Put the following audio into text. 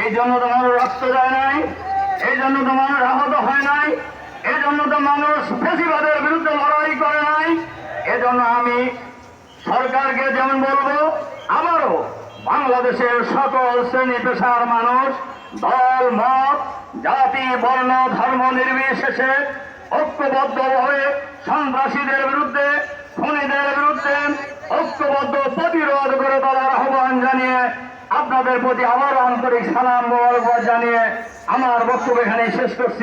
এই জন্য তো মানুষ রক্ত যায় নাই, এই জন্য তো মানুষ আহত হয় নাই, এই জন্য তো মানুষ বেশিবাদের বিরুদ্ধে লড়াই করে নাই। এজন্য আমি সরকারকে যেমন বলব আবারও বাংলাদেশের সকল শ্রেণি পেশার মানুষ, দল, মত, জাতি, বর্ণ, ধর্ম নির্বিশেষে ঐক্যবদ্ধ হয়ে সন্ত্রাসীদের বিরুদ্ধে আপনাদের প্রতি আবার আন্তরিক সালাম জানিয়ে আমার বক্তব্য এখানে শেষ করছি।